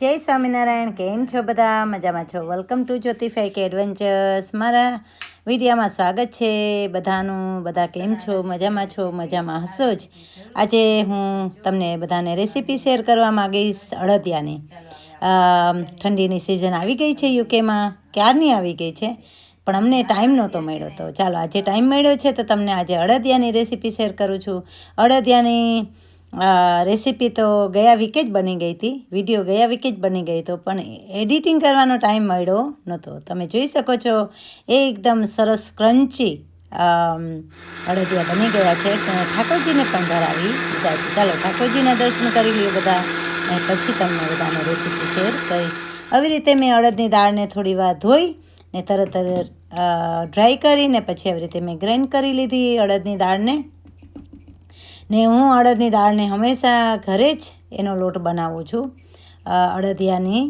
જય સ્વામિનારાયણ, કેમ છો બધા? મજામાં છો? વેલકમ ટુ જ્યોતિફાઈ કે એડવેન્ચર્સ મારા વિડીયામાં સ્વાગત છે બધાનું. બધા કેમ છો? મજામાં છો? મજામાં હશો જ? આજે હું તમને બધાને રેસીપી શેર કરવા માગીશ અડદિયાની. ઠંડીની સિઝન આવી ગઈ છે યુકેમાં ક્યારની આવી ગઈ છે? પણ અમને ટાઈમ નહોતો મળ્યો તો. ચાલો, આજે ટાઈમ મળ્યો છે તો તમને આજે અડદિયાની રેસીપી શેર કરું છું. અડદિયાની રેસીપી તો ગયા વીકે જ બની ગઈ હતી. વીડિયો ગયા વીકે જ બની ગઈ હતો પણ એડિટિંગ કરવાનો ટાઈમ મળ્યો નહોતો. તમે જોઈ શકો છો, એકદમ સરસ ક્રન્ચી અડદિયા બની ગયા છે. ઠાકોરજીને પણ ધરાવી દીધા છે. ચાલો ઠાકોરજીના દર્શન કરી લઈએ બધા. પછી તમને બધાને રેસીપી શેર કરીશ. આવી રીતે મેં અડદની દાળને થોડી વાર ધોઈ ને તરત ડ્રાય કરીને પછી આવી રીતે મેં ગ્રાઇન્ડ કરી લીધી અડદની દાળને. ને હું અડદની દાળને હંમેશા ઘરે જ એનો લોટ બનાવું છું. અડદિયાની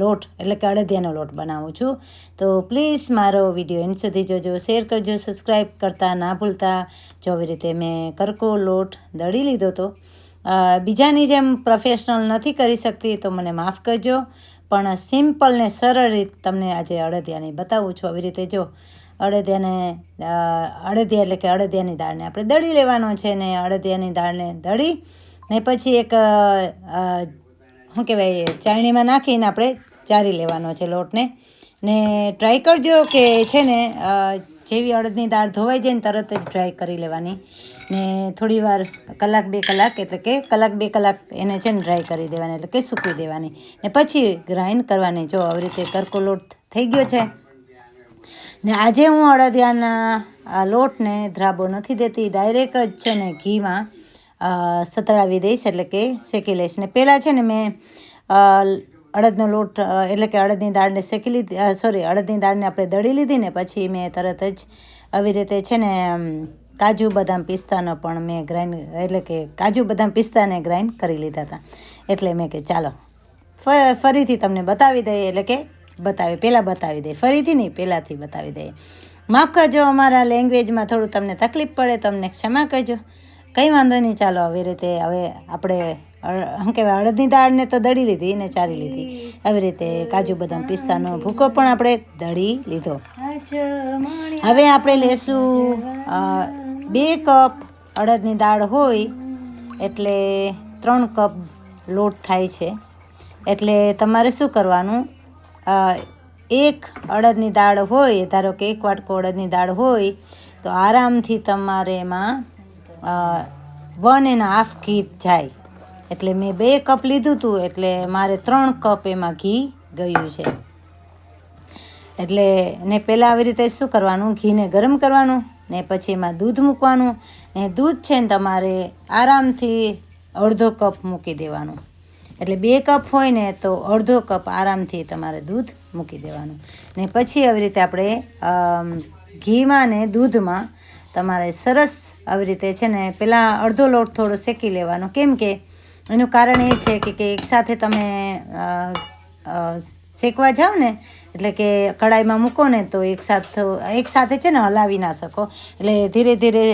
લોટ, એટલે કે અડદિયાનો લોટ બનાવું છું. તો પ્લીઝ મારો વીડિયો એન્ડ સુધી જોજો, શેર કરજો સબસ્ક્રાઈબ કરતા ના ભૂલતા. જો આવી રીતે મેં કરકો લોટ દળી લીધો તો બીજાની જેમ પ્રોફેશનલ નથી કરી શકતી તો મને માફ કરજો. પણ સિમ્પલ ને સરળ રીત તમને આજે અડદિયાની બતાવું છું. આવી રીતે જો અડદિયાને અડદિયા એટલે કે અડદિયાની દાળને આપણે દળી લેવાનો છે ને અડદિયાની દાળને દળી ને પછી એક શું કહેવાય ચાળણીમાં નાખીને આપણે ચારી લેવાનો છે લોટને. ને ટ્રાય કરજો કે છે ને જેવી અડદની દાળ ધોવાઈ જાય ને તરત જ ડ્રાય કરી લેવાની. ને થોડી વાર કલાક બે કલાક એટલે કે કલાક બે કલાક એને છે ને ડ્રાય કરી દેવાની એટલે કે સૂકવી દેવાની. ને પછી ગ્રાઇન્ડ કરવાની. જો આવી રીતે કરકો લોટ થઈ ગયો છે ને આજે હું અડદિયાના આ લોટને ધ્રાબો નથી દેતી ડાયરેક્ટ જ છે ને ઘીમાં સતળાવી દઈશ એટલે કે શેકી લઈશ. ને પહેલાં છે ને મેં અડદનો લોટ એટલે કે અડદની દાળને શેકી લીધી સોરી અડદની દાળને આપણે દળી લીધી ને પછી મેં તરત જ આવી રીતે છે ને કાજુ બદામ પિસ્તાનો પણ મેં ગ્રાઇન્ડ એટલે કે કાજુ બદામ પિસ્તાને ગ્રાઇન્ડ કરી લીધા હતા. એટલે મેં કે ચાલો ફરીથી તમને બતાવી દઈએ એટલે કે બતાવી, પહેલાં બતાવી દઈએ ફરીથી નહીં, પહેલાંથી બતાવી દઈએ માફ કરજો, અમારા લેંગ્વેજમાં થોડું તમને તકલીફ પડે, તમને ક્ષમા કરજો. કંઈ વાંધો નહીં, ચાલો આવી રીતે હવે આપણે શું કહેવાય અડદની દાળને તો દળી લીધી ને ચારી લીધી. આવી રીતે કાજુ બદામ પિસ્તાનો ભૂકો પણ આપણે દળી લીધો. હવે આપણે લેશું બે કપ અડદની દાળ હોય, એટલે ત્રણ કપ લોટ થાય છે. એટલે તમારે શું કરવાનું? એક અડદની દાળ હોય, ધારો કે એક વાટકો અડદની દાળ હોય, તો આરામથી તમારે એમાં વન એન્ડ હાફ ઘી જાય. એટલે મેં બે કપ લીધું હતું એટલે મારે ત્રણ કપ એમાં ઘી ગયું છે. એટલે ને પહેલાં આવી રીતે શું કરવાનું? ઘીને ગરમ કરવાનું, ને પછી એમાં દૂધ મૂકવાનું, ને દૂધ છે ને તમારે આરામથી અડધો કપ મૂકી દેવાનું. એટલે બે કપ હોય ને તો અડધો કપ આરામથી તમારે દૂધ મૂકી દેવાનું. ને પછી આવી રીતે આપણે ઘીમાં ને દૂધમાં તમારે સરસ આવી રીતે છે ને પહેલાં અડધો લોટ થોડો શેકી લેવાનો. કેમ કે એનું કારણ એ છે કે કે એકસાથે તમે શેકવા જાઓ ને, એટલે કે કડાઈમાં મૂકો ને તો એકસાથ એકસાથે છે ને હલાવી ના શકો. એટલે ધીરે ધીરે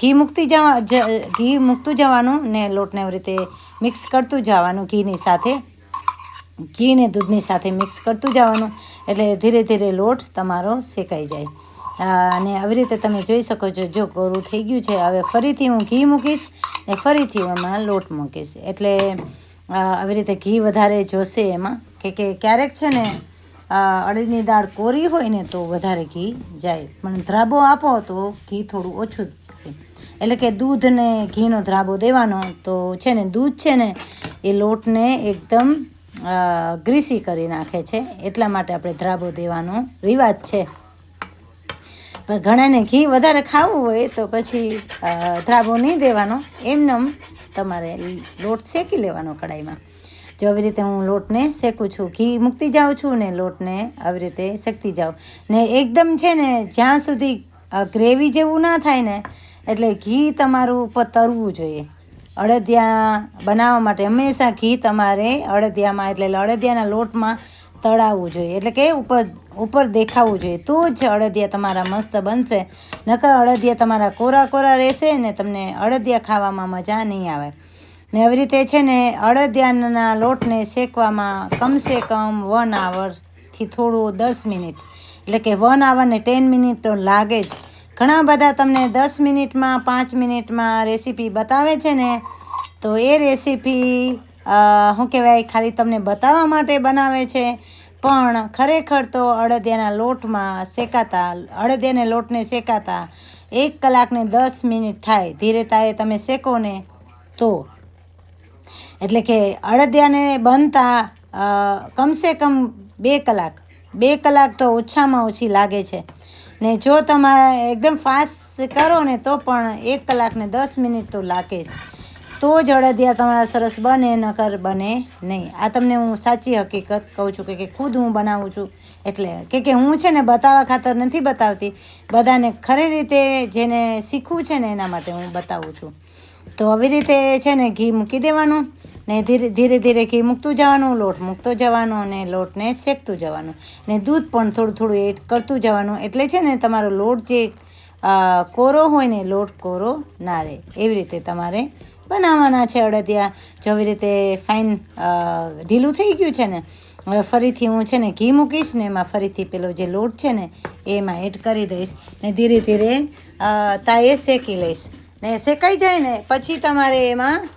ઘી મૂકતી જવા ઘી મૂકતું જવાનું ને લોટને એવી રીતે મિક્સ કરતું જવાનું ઘીની સાથે. ઘી ને દૂધની સાથે મિક્સ કરતું જવાનું. એટલે ધીરે ધીરે લોટ તમારો શેકાઈ જાય. અને આવી રીતે તમે જોઈ શકો છો, જો કોરું થઈ ગયું છે, હવે ફરીથી હું ઘી મૂકીશ ને ફરીથી હું એમાં લોટ મૂકીશ. એટલે આવી રીતે ઘી વધારે જોશે એમાં. કે કે ક્યારેક છે ને અડદની દાળ કોરી હોય ને તો વધારે ઘી જાય. પણ ધ્રાબો આપો તો ઘી થોડું ઓછું જ જાય એટલે કે દૂધ ને ઘીનો ધ્રાબો દેવાનો તો છે ને દૂધ છે ને એ લોટને એકદમ ગ્રીસી કરી નાખે છે. એટલા માટે આપણે ધ્રાબો દેવાનો રિવાજ છે. પણ ઘણાને ઘી વધારે ખાવું હોય તો પછી ધ્રાબો નહીં દેવાનો. એમનેમ તમારે લોટ શેકી લેવાનો કડાઈમાં જો આવી રીતે હું લોટને શેકું છું, ઘી મૂકતી જાઉં છું ને લોટને આવી રીતે શેકતી જાઉં. ને એકદમ છે ને, જ્યાં સુધી ગ્રેવી જેવું ના થાય ને, એટલે ઘી તમારું ઉપર તરવું જોઈએ. અડદિયા બનાવવા માટે હંમેશા ઘી તમારે અડદિયામાં, એટલે અડદિયાના લોટમાં તળાવવું જોઈએ. એટલે કે ઉપર ઉપર દેખાવું જોઈએ. તો જ અડદિયા તમારા મસ્ત બનશે. નકર અડદિયા તમારા કોરા કોરા રહેશે ને તમને અડદિયા ખાવામાં મજા નહીં આવે. ને આવી રીતે છે ને અડદિયાના લોટને શેકવામાં કમસે કમ વન આવરથી થોડું દસ મિનિટ. એટલે કે વન આવરને ટેન મિનિટ તો લાગે જ. ઘણા બધા તમને દસ મિનિટમાં, પાંચ મિનિટમાં રેસીપી બતાવે છે ને, તો એ રેસીપી શું કહેવાય, ખાલી તમને બતાવવા માટે બનાવે છે. પણ ખરેખર તો અડદિયાના લોટમાં શેકાતા, અડદિયાના લોટને શેકાતા એક કલાકને દસ મિનિટ થાય. ધીરે તાએ તમે શેકો ને તો એટલે કે અડદિયાને બનતા કમસે કમ બે કલાક. બે કલાક તો ઓછામાં ઓછી લાગે છે. ને જો તમારે એકદમ ફાસ્ટ કરો ને તો પણ એક કલાકને દસ મિનિટ તો લાગે જ. તો જ અડદિયા તમારા સરસ બને, નકર બને નહીં. આ તમને હું સાચી હકીકત કહું છું કે ખુદ હું બનાવું છું. એટલે કે કે હું છે ને બતાવવા ખાતર નથી બતાવતી. બધાને ખરી રીતે જેને શીખવું છે ને એના માટે હું બતાવું છું. તો આવી રીતે છે ને ઘી મૂકી દેવાનું. ને ધીરે ધીરે ધીરે ઘી મૂકતું જવાનું, લોટ મૂકતો જવાનો અને લોટને શેકતું જવાનું. ને દૂધ પણ થોડું થોડું એડ કરતું જવાનું. એટલે છે ને તમારો લોટ જે કોરો હોય ને, લોટ કોરો ના રહે. એવી રીતે તમારે બનાવવાના છે અડદિયા. જો રીતે ફાઇન ઢીલું થઈ ગયું છે ને, હવે ફરીથી હું છે ને ઘી મૂકીશ ને એમાં ફરીથી પેલો જે લોટ છે ને, એમાં એડ કરી દઈશ ને ધીરે ધીરે તાએ શેકી લઈશ. ને શેકાઈ જાય ને, પછી તમારે એમાં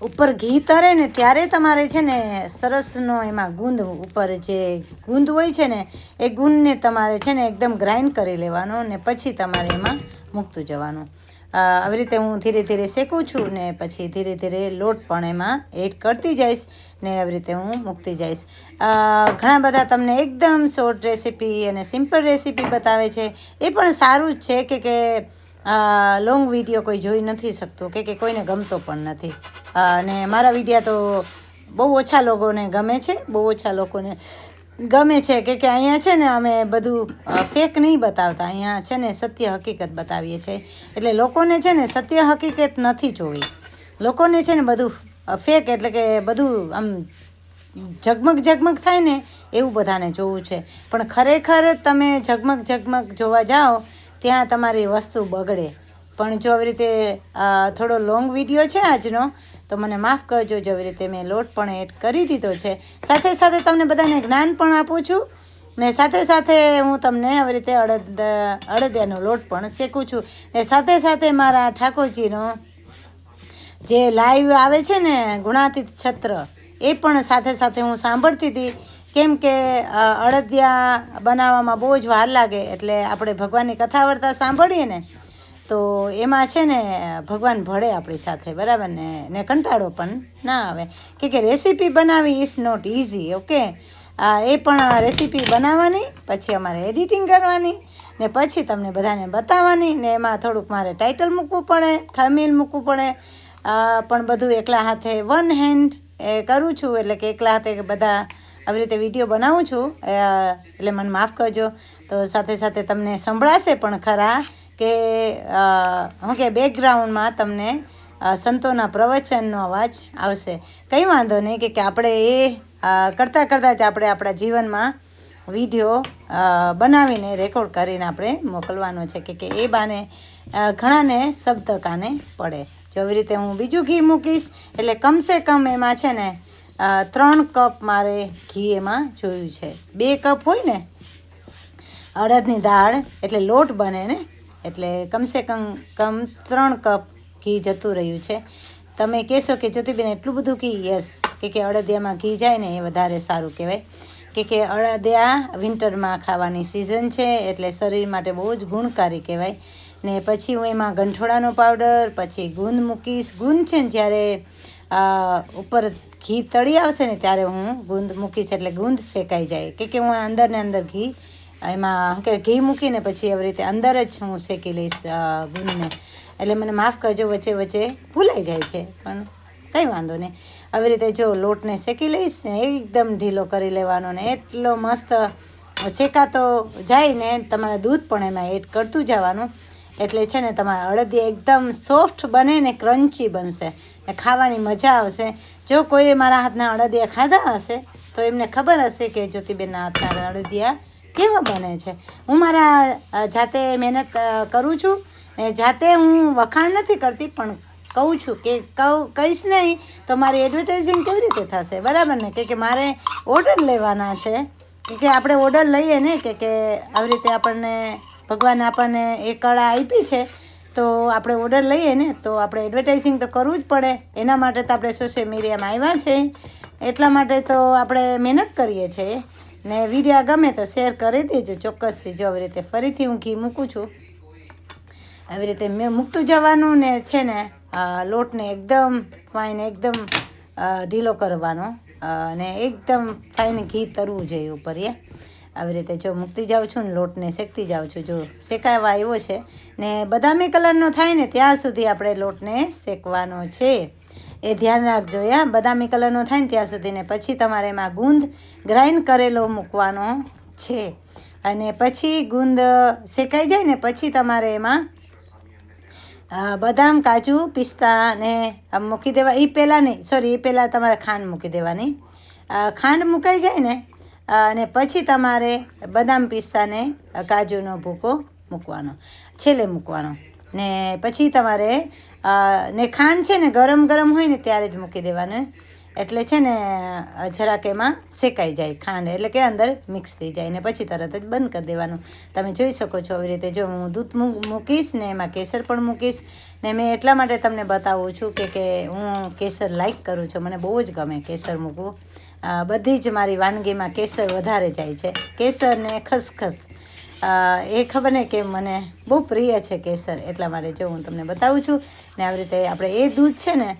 ઉપર ઘી તરે ને ત્યારે તમારે છે ને સરસનો એમાં ગુંદ ઉપર જે ગુંદ હોય છે ને, એ ગુંદને તમારે છે ને એકદમ ગ્રાઇન્ડ કરી લેવાનો ને પછી તમારે એમાં મૂકતું જવાનું. આવી રીતે હું ધીરે ધીરે શેકું છું ને પછી ધીરે ધીરે લોટ પણ એમાં એડ કરતી જઈશ ને આવી રીતે હું મૂકતી જઈશ. ઘણા બધા તમને એકદમ શોર્ટ રેસીપી અને સિમ્પલ રેસીપી બતાવે છે. એ પણ સારું જ છે કે કે લોંગ વીડિયો કોઈ જોઈ નથી શકતું, કે કે કોઈને ગમતો પણ નથી. અને મારા વિડીયા તો બહુ ઓછા લોકોને ગમે છે, બહુ ઓછા લોકોને ગમે છે કે કે અહીંયા છે ને અમે બધું ફેક નહીં બતાવતા, અહીંયા છે ને સત્ય હકીકત બતાવીએ છીએ. એટલે લોકોને છે ને સત્ય હકીકત નથી જોવી. લોકોને છે ને બધું ફેક એટલે કે બધું આમ ઝગમગ ઝગમગ થાય ને એવું બધાને જોવું છે. પણ ખરેખર તમે ઝગમગ ઝગમગ જોવા જાઓ ત્યાં તમારી વસ્તુ બગડે. પણ જો આવી રીતે થોડો લોંગ વીડિયો છે આજનો, તો મને માફ કરજો જો આવી રીતે મેં લોટ પણ એડ કરી દીધો છે. સાથે સાથે તમને બધાને જ્ઞાન પણ આપું છું. ને સાથે સાથે હું તમને આવી રીતે અડદ, અડદિયાનો લોટ પણ શેકું છું. ને સાથે સાથે મારા ઠાકોરજીનો જે લાઈવ આવે છે ને ગુણાતીત છત્ર, એ પણ સાથે સાથે હું સાંભળતી હતી. કેમ કે અડદિયા બનાવવામાં બહુ જ વાર લાગે એટલે આપણે ભગવાનની કથા વાર્તા સાંભળીએ ને, તો એમાં છે ને, ભગવાન ભળે આપણી સાથે, બરાબર ને? ને કંટાળો પણ ના આવે. કે કે રેસીપી બનાવી ઇઝ નોટ ઇઝી ઓકે એ પણ રેસીપી બનાવવાની, પછી અમારે એડિટિંગ કરવાની, ને પછી તમને બધાને બતાવવાની, ને એમાં થોડુંક મારે ટાઇટલ મૂકવું પડે થમીલ મૂકવું પડે. પણ બધું એકલા હાથે વન હેન્ડ એ કરું છું, એટલે કે એકલા હાથે બધા આવી રીતે વીડિયો બનાવું છું એટલે મને માફ કરજો. તો સાથે સાથે તમને સંભળાશે પણ ખરા કે હું કે બેકગ્રાઉન્ડમાં તમને સંતોના પ્રવચનનો અવાજ આવશે. કંઈ વાંધો નહીં કે આપણે એ કરતાં કરતાં જ આપણે આપણા જીવનમાં વીડિયો બનાવીને રેકોર્ડ કરીને આપણે મોકલવાનો છે કે કે એ બાને ઘણાને શબ્દ કાને પડે. જો આવી રીતે હું બીજું ઘી મૂકીશ, એટલે કમસે કમ એમાં છે ને ત્રણ કપ મારે ઘી એમાં જોયું છે. બે કપ હોય ને, અડદની દાળ એટલે લોટ બને ને, એટલે કમસે કમ કમ ત્રણ કપ ઘી જતું રહ્યું છે. તમે કહેશો કે જ્યોતિબેન, એટલું બધું ઘી? યસ કે કે અડદિયામાં ઘી જાય ને એ વધારે સારું કહેવાય. કે કે અડદિયા વિન્ટરમાં ખાવાની સિઝન છે, એટલે શરીર માટે બહુ જ ગુણકારી કહેવાય. ને પછી હું એમાં ગંઠોડાનો પાવડર પછી ગુંદ મૂકીશ. ગુંદ છે ને જ્યારે ઉપર ઘી તળી આવશે ને ત્યારે હું ગુંદ મૂકીશ એટલે ગુંદ શેકાઈ જાય. કે કે હું અંદર ને અંદર ઘી, એમાં કહેવાય ઘી મૂકીને પછી આવી રીતે અંદર જ હું શેકી લઈશ ગુંદને. એટલે મને માફ કરજો, વચ્ચે વચ્ચે ભૂલાઈ જાય છે, પણ કંઈ વાંધો નહીં. આવી રીતે જો લોટને શેકી લઈશ ને એકદમ ઢીલો કરી લેવાનો ને એટલો મસ્ત શેકાતો જાય ને તમારે દૂધ પણ એમાં એડ કરતું જવાનું. એટલે છે ને તમારા અડદિયા એકદમ સોફ્ટ બને ને ક્રન્ચી બનશે. ખાવાની મજા આવશે. જો કોઈએ મારા હાથના અડદિયા ખાધા હશે, તો એમને ખબર હશે કે જ્યોતિબેનના હાથના અડદિયા કેવા બને છે. હું મારા જાતે મહેનત કરું છું ને જાતે હું વખાણ નથી કરતી, પણ કહું છું કે કહું, કહીશ નહીં તો મારી એડવર્ટાઇઝિંગ કેવી રીતે થશે? બરાબર ને? કે મારે ઓર્ડર લેવાના છે. કે આપણે ઓર્ડર લઈએ ને? કે આવી રીતે આપણને, ભગવાન આપણને એ કળા આપી છે. તો આપણે ઓર્ડર લઈએ ને, તો આપણે એડવર્ટાઇઝિંગ તો કરવું જ પડે. એના માટે તો આપણે સોશિયલ મીડિયામાં આવ્યા છે. એટલા માટે તો આપણે મહેનત કરીએ છીએ. ને વીડિયો ગમે તો શેર કરી દેજો ચોક્કસથી. જો આવી રીતે ફરીથી હું ઘી મૂકું છું. આવી રીતે મેં મૂકતું જવાનું ને છે ને લોટને એકદમ ફાઇન એકદમ ઢીલો કરવાનો. અને એકદમ ફાઇન ઘી તરવું જોઈએ ઉપર, એ. આવી રીતે જો મૂકતી જાઉં છું ને લોટને શેકતી જાઉં છું, જો શેકાવા આવ્યો છે ને બદામી કલરનો થાય ને ત્યાં સુધી આપણે લોટને શેકવાનો છે. એ ધ્યાન રાખજો યા, બદામી કલરનો થાય ને ત્યાં સુધી ને પછી તમારે એમાં ગુંદ ગ્રાઇન્ડ કરેલો મૂકવાનો છે. અને પછી ગુંદ શેકાઈ જાય ને પછી તમારે એમાં બદામ, કાજુ, પિસ્તા ને મૂકી દેવા એ પહેલાં નહીં સોરી એ પહેલાં તમારે ખાંડ મૂકી દેવાની. ખાંડ મુકાઈ જાય ને અને પછી તમારે બદામ પિસ્તાને કાજુનો ભૂકો મૂકવાનો, છેલ્લે મૂકવાનો. ને પછી તમારે ને ખાંડ છે ને ગરમ ગરમ હોય ને ત્યારે જ મૂકી દેવાનું. એટલે છે ને જરાક એમાં શેકાઈ જાય ખાંડ, એટલે કે અંદર મિક્સ થઈ જાય ને પછી તરત જ બંધ કરી દેવાનું. તમે જોઈ શકો છો આવી રીતે. જો હું દૂધ મૂક- મૂકીશ ને એમાં કેસર પણ મૂકીશ, ને મેં એટલા માટે તમને બતાવું છું કે કે હું કેસર લાઈક કરું છું. મને બહુ જ ગમે કેસર મૂકવું. બધી જ મારી વાનગીમાં કેસર વધારે જાય છે. કેસર ને ખસખસ એ ખબર ને કે મને બહુ પ્રિય છે કેસર, એટલા માટે જો હું તમને બતાવું છું. ને આવી રીતે આપણે એ દૂધ છે ને,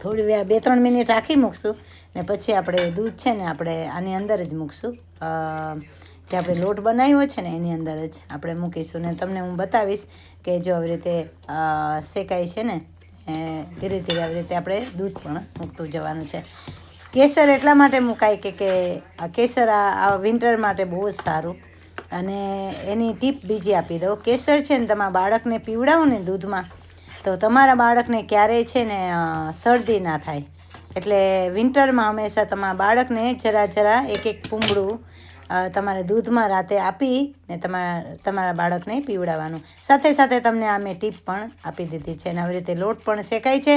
થોડી બે ત્રણ મિનિટ રાખી મૂકશું. ને પછી આપણે દૂધ છે ને આપણે આની અંદર જ મૂકશું. જે આપણે લોટ બનાવ્યો છે ને એની અંદર જ આપણે મૂકીશું. ને તમને હું બતાવીશ કે જો આવી રીતે શેકાય છે ને ધીરે ધીરે આવી રીતે આપણે દૂધ પણ મૂકતું જવાનું છે. કેસર એટલા માટે મુકાય કે કે આ કેસર આ વિન્ટર માટે બહુ જ સારું. અને એની ટીપ બીજી આપી દઉં. કેસર છે ને તમારા બાળકને પીવડાવો ને દૂધમાં, તો તમારા બાળકને ક્યારેય છે ને શરદી ના થાય. એટલે વિન્ટરમાં હંમેશા તમારા બાળકને જરા જરા એક એક પૂંબળું તમારે દૂધમાં રાતે આપી ને તમારા તમારા બાળકને પીવડાવવાનું. સાથે સાથે તમને આ મેં ટીપ પણ આપી દીધી છે. અને આવી રીતે લોટ પણ શેકાય છે.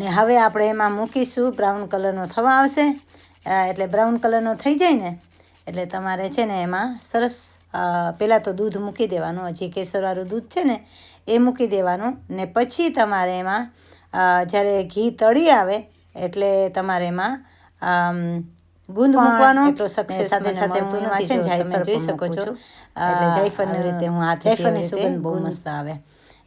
ને હવે આપણે એમાં મૂકીશું. બ્રાઉન કલરનો થવા આવશે. એટલે બ્રાઉન કલરનો થઈ જાય ને એટલે તમારે છે ને એમાં સરસ પહેલાં તો દૂધ મૂકી દેવાનું. હજી કેસરવાળું દૂધ છે ને એ મૂકી દેવાનું. ને પછી તમારે એમાં જ્યારે ઘી તળી આવે એટલે તમારે એમાં ગુંદ મૂકવાનો. એટલો સક્સેસ સાથે સાથે હું છે ને જાયફળ જોઈ શકો છો. એટલે જાયફળની રીતે હું આ જાયફળની સુગંધ બહુ મસ્ત આવે.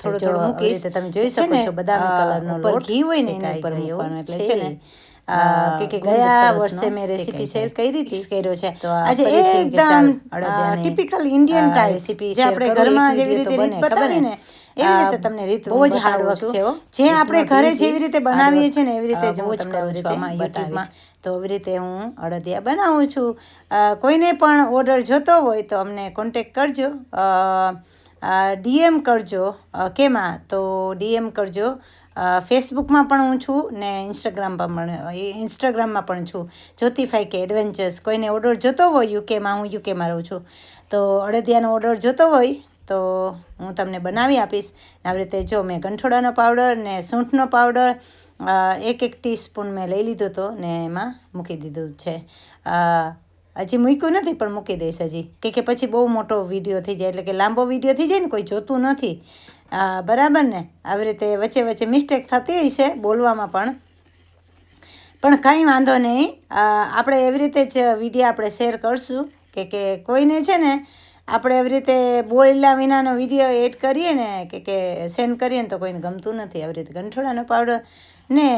થોડું થોડો મૂકીશ તમે જોઈ શકો છો બદામી કલરનો લોટ ઘી હોય ને એના ઉપર મૂકવાનો એટલે છે ને? કે કે ગયા વર્ષે મેં રેસીપી શેર કરી હતી કર્યો છે. આજે એકદમ ટિપિકલ ઇન્ડિયન ટાઈપ રેસીપી જે આપણે ઘરમાં જેવી રીતે રીત બતાવી ને? એવી રીતે તમને રીત બહુ જ હાર્ડ વર્ક છે. જે આપણે ઘરે જેવી રીતે બનાવીએ છીએ ને એવી રીતે જ હું તમને છું આમાં યુટ્યુબમાં. તો એવી રીતે હું અડદિયા બનાવું છું. કોઈને પણ ઓર્ડર જોતો હોય તો અમને કોન્ટેક કરજો. ડીએમ કરજો. કેમાં? તો ડીએમ કરજો. ફેસબુકમાં પણ હું છું ને ઇન્સ્ટાગ્રામ પણ ઇન્સ્ટાગ્રામમાં પણ છું. જ્યોતિફાઈ કે એડવેન્ચર્સ, કોઈને ઓર્ડર જોતો હોય યુકેમાં, હું યુકેમાં રહું છું. તો અડદિયાનો ઓર્ડર જોતો હોય, તો હું તમને બનાવી આપીશ. આવી રીતે જો મેં ગંઠોડાનો પાવડર ને સૂંઠનો પાવડર એક એક ટીસ્પૂન મેં લઈ લીધો હતો ને એમાં મૂકી દીધું છે. હજી મૂક્યું નથી, પણ મૂકી દઈશ હજી. કે કે પછી બહુ મોટો વીડિયો થઈ જાય, એટલે કે લાંબો વીડિયો થઈ જાય ને, કોઈ જોતું નથી. બરાબર ને? આવી રીતે વચ્ચે વચ્ચે મિસ્ટેક થતી હોય છે બોલવામાં પણ. પણ કંઈ વાંધો નહીં. આપણે એવી રીતે જ વીડિયો આપણે શેર કરશું. કે કે કોઈને છે ને, આપણે એવી રીતે બોલ્યા વિનાનો વીડિયો એડ કરીએ ને, કે કે સેન્ડ કરીએ ને, તો કોઈને ગમતું નથી. આવી રીતે ગંઠોડાનો પાવડર ને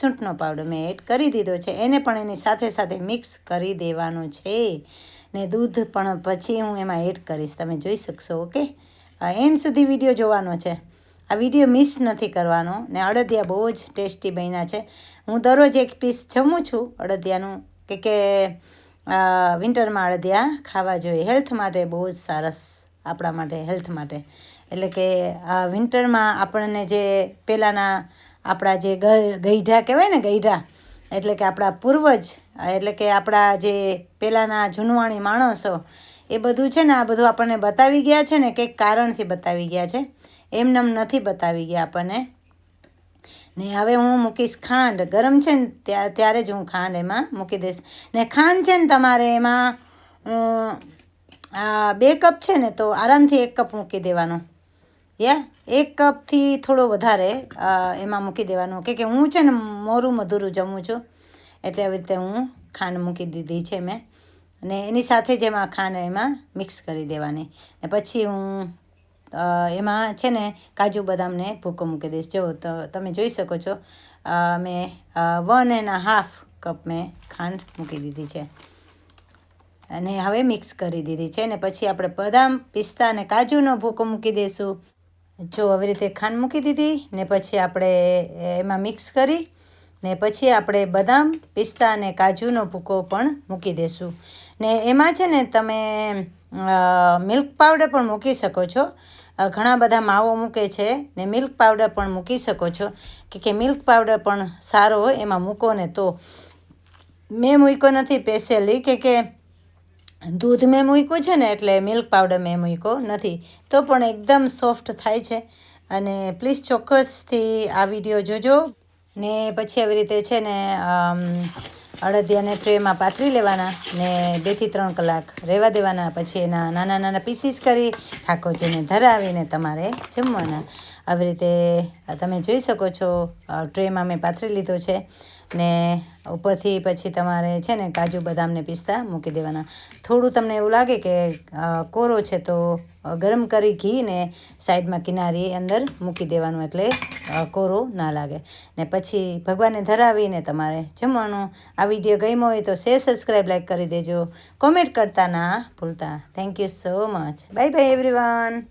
સૂંઠનો પાવડર મેં એડ કરી દીધો છે. એને પણ એની સાથે સાથે મિક્સ કરી દેવાનું છે. ને દૂધ પણ પછી હું એમાં એડ કરીશ. તમે જોઈ શકશો, ઓકે? એન્ડ સુધી વીડિયો જોવાનો છે. આ વીડિયો મિસ નથી કરવાનો ને અડદિયા બહુ જ ટેસ્ટી બન્યા છે. હું દરરોજ એક પીસ જમું છું અડદિયાનું કે કે વિન્ટરમાં અડદિયા ખાવા જોઈએ. હેલ્થ માટે બહુ જ સરસ, આપણા માટે હેલ્થ માટે. એટલે કે આ વિન્ટરમાં આપણને જે પહેલાંના આપણા જે ગઈઢા કહેવાય ને ગઈઢા, એટલે કે આપણા પૂર્વજ, એટલે કે આપણા જે પહેલાંના જૂનવાણી માણસો, એ બધું છે ને આ બધું આપણને બતાવી ગયા છે ને કંઈક કારણથી બતાવી ગયા છે. એમનેમ નથી બતાવી ગયા આપણને. ને હવે હું મૂકીશ ખાંડ. ગરમ છે ને ત્યાં, ત્યારે જ હું ખાંડ એમાં મૂકી દઈશ. ને ખાંડ છે ને તમારે એમાં આ બે કપ છે ને તો આરામથી એક કપ મૂકી દેવાનો. યા? એક કપથી થોડો વધારે એમાં મૂકી દેવાનો. કે કે હું છે ને મોરું મધુરું જમું છું. એટલે આવી રીતે હું ખાંડ મૂકી દીધી છે મેં. અને એની સાથે જ એમાં ખાંડ એમાં મિક્સ કરી દેવાની. ને પછી હું એમાં છે ને કાજુ બદામને ભૂકો મૂકી દઈશ. જો તમે જોઈ શકો છો મેં વન એન્ડ હાફ કપ મેં ખાંડ મૂકી દીધી છે. અને હવે મિક્સ કરી દીધી છે. ને પછી આપણે બદામ, પિસ્તા અને કાજુનો ભૂકો મૂકી દઈશું. જો આવી રીતે ખાંડ મૂકી દીધી ને પછી આપણે એમાં મિક્સ કરી ને પછી આપણે બદામ, પિસ્તા અને કાજુનો ભૂકો પણ મૂકી દઈશું ને એમાં છે ને તમે મિલ્ક પાવડર પણ મૂકી શકો છો. ઘણા બધા માવો મૂકે છે ને મિલ્ક પાવડર પણ મૂકી શકો છો. કે કે મિલ્ક પાવડર પણ સારો હોય એમાં મૂકો ને તો. મેં મૂક્યો નથી સ્પેશિયલી કે કે દૂધ મેં મૂક્યું છે ને એટલે મિલ્ક પાવડર મેં મૂક્યો નથી. તો પણ એકદમ સોફ્ટ થાય છે. અને પ્લીઝ ચોક્કસથી આ વીડિયો જોજો. ને પછી આવી રીતે છે ને અડદિયાને ટ્રેમાં પાથરી લેવાના ને બેથી ત્રણ કલાક રહેવા દેવાના. પછી એના નાના નાના પીસીસ કરી ઠાકોરજીને ધરાવીને તમારે જમવાના. આવી રીતે તમે જોઈ શકો છો ટ્રેમાં મેં પાથરી લીધો છે ને ઉપરથી પછી તમારે છે ને કાજુ બદામને પિસ્તા મૂકી દેવાના. થોડું તમને એવું લાગે કે કોરો છે તો ગરમ કરી ઘી ને સાઈડમાં કિનારી અંદર મૂકી દેવાનું એટલે કોરો ના લાગે. ને પછી ભગવાનને ધરાવીને તમારે જમવાનું, આ વીડિયો ગમ્યો હોય તો શેર સબસ્ક્રાઈબ લાઈક કરી દેજો. કોમેન્ટ કરતા ના ભૂલતા. Thank you so much bye bye everyone